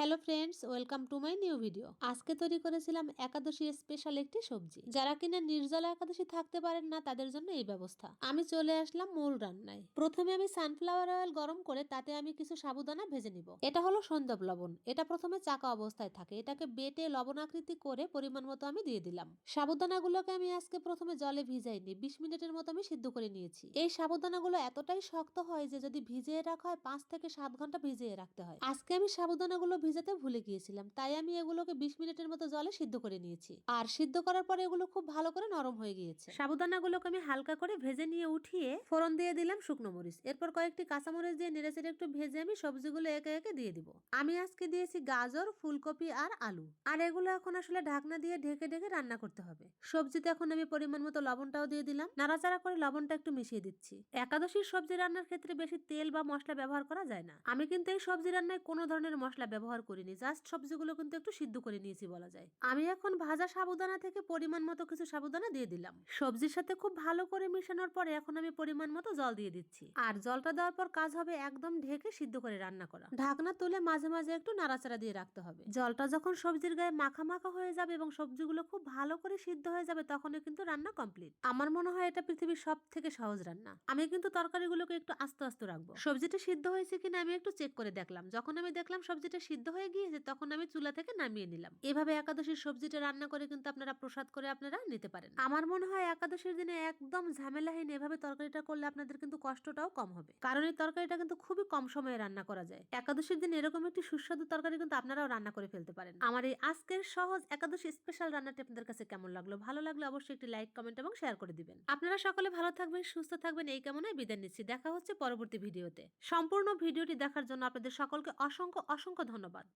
Hello friends welcome to my new video আজকে তৈরি করেছিলাম একাদশী স্পেশাল একটি সবজি। যারা কিনা নির্জলা একাদশী থাকতে পারেন না, তাদের জন্য এই ব্যবস্থা। আমি চলে আসলাম মূল রান্নায়। প্রথমে আমি সানফ্লাওয়ার অয়েল গরম করে তাতে আমি কিছু সাবুদানা ভেজে নিব। এটা হলো সন্দব লবণ। এটা প্রথমে চাকা অবস্থায় থাকে। এটাকে বেটে লবণাকৃতি করে পরিমাণ মতো আমি দিয়ে দিলাম। সাবুদানাগুলোকে আমি আজকে প্রথমে জলে ভিজাইনি। বিশ মিনিটের মতো আমি সিদ্ধ করে নিয়েছি। এই সাবুদানাগুলো এতটাই শক্ত হয় যে যদি ভিজিয়ে রাখা হয়, পাঁচ থেকে সাত ঘণ্টা ভিজিয়ে রাখতে হয়। আজকে আমি সাবুদানাগুলো ভিজাতে ভুলে গিয়েছিলাম। তাই আমি এগুলোকে বিশ মিনিটের মতো জলে সিদ্ধ করে নিয়েছি। আর সিদ্ধ করার পরে এগুলো খুব ভালো করে নরম হয়ে গিয়েছে। সাবুদানাগুলোকে আমি হালকা করে ভেজে নিয়ে উঠিয়ে ফোড়ন দিয়ে দিলাম শুকনো মরিচ। এরপর কয়েকটি কাঁচামরিচ দিয়ে নেড়ে চেড়ে একটু ভেজে আমি সবজিগুলো একে একে দিয়ে দিব। আমি আজকে দিয়েছি গাজর, ফুলকপি আর আলু। আর এগুলো এখন আসলে ঢাকনা দিয়ে ঢেকে ঢেকে রান্না করতে হবে। সবজিতে এখন আমি পরিমাণ মতো লবণটাও দিয়ে দিলাম। নাড়াচাড়া করে লবণটা একটু মিশিয়ে দিচ্ছি। একাদশীর সবজি রান্নার ক্ষেত্রে বেশি তেল বা মশলা ব্যবহার করা যায় না। আমি কিন্তু এই সবজি রান্নায় কোনো ধরনের মশলা ব্যবহার করিনি। জাস্ট সবজিগুলো কিন্তু একটু সিদ্ধ করে নিয়েছি বলা যায়। আমি এখন ভাজা সাবুদানা থেকে পরিমাণ মতো কিছু সাবুদানা দিয়ে দিলাম। সবজির সাথে খুব ভালো করে মিশানোর পরে এখন আমি পরিমাণ মতো জল দিয়ে দিচ্ছি। আর জলটা দেওয়ার পর কাজ হবে একদম ঢেকে সিদ্ধ করে রান্না করা। ঢাকনা তুলে মাঝে মাঝে একটু নাড়াচাড়া দিয়ে রাখতে হবে। জলটা যখন সবজির গায়ে মাখা মাখা হয়ে যাবে এবং সবজিগুলো খুব ভালো করে সিদ্ধ হয়ে যাবে তখনই কিন্তু রান্না কমপ্লিট আমার মনে হয় এটা পৃথিবীর সব থেকে সহজ রান্না। আমি কিন্তু তরকারিগুলোকে একটু আস্তে আস্তে রাখব। সবজিটা সিদ্ধ হয়েছে কিনা আমি একটু চেক করে দেখলাম। যখন আমি দেখলাম সবজিটা সিদ্ধ হয়ে গিয়েছে, তখন আমি চুলা থেকে নামিয়ে নিলাম। এভাবে একাদশীর সবজিটা রান্না করে কিন্তু আপনারা প্রসাদ করে আপনারা নিতে পারেন। আমার মনে হয় একাদশীর দিনে একদম ঝামেলাহীন এভাবে তরকারিটা করলে আপনাদের কিন্তু কষ্টটাও কম হবে। কারণ এই তরকারিটা কিন্তু খুবই কম সময়ে রান্না করা যায়। একাদশীর দিন এরকম একটি সুস্বাদু তরকারি কিন্তু আপনারাও রান্না করে ফেলতে পারেন। আমার এই আজকের সহজ একাদশী স্পেশাল রান্নাটি আপনাদের কাছে কেমন লাগল? ভালো লাগলে অবশ্যই একটি লাইক কমেন্ট এবং শেয়ার করে দিবেন। আপনারা সকলে ভালো থাকবেন, সুস্থ থাকবেন, এই কামনায় বিদায় নিচ্ছি। দেখা হচ্ছে পরবর্তী ভিডিওতে সম্পূর্ণ ভিডিওটি দেখার জন্য আপনাদের সকলকে অসংখ্য অসংখ্য ধন্যবাদ। Autobahn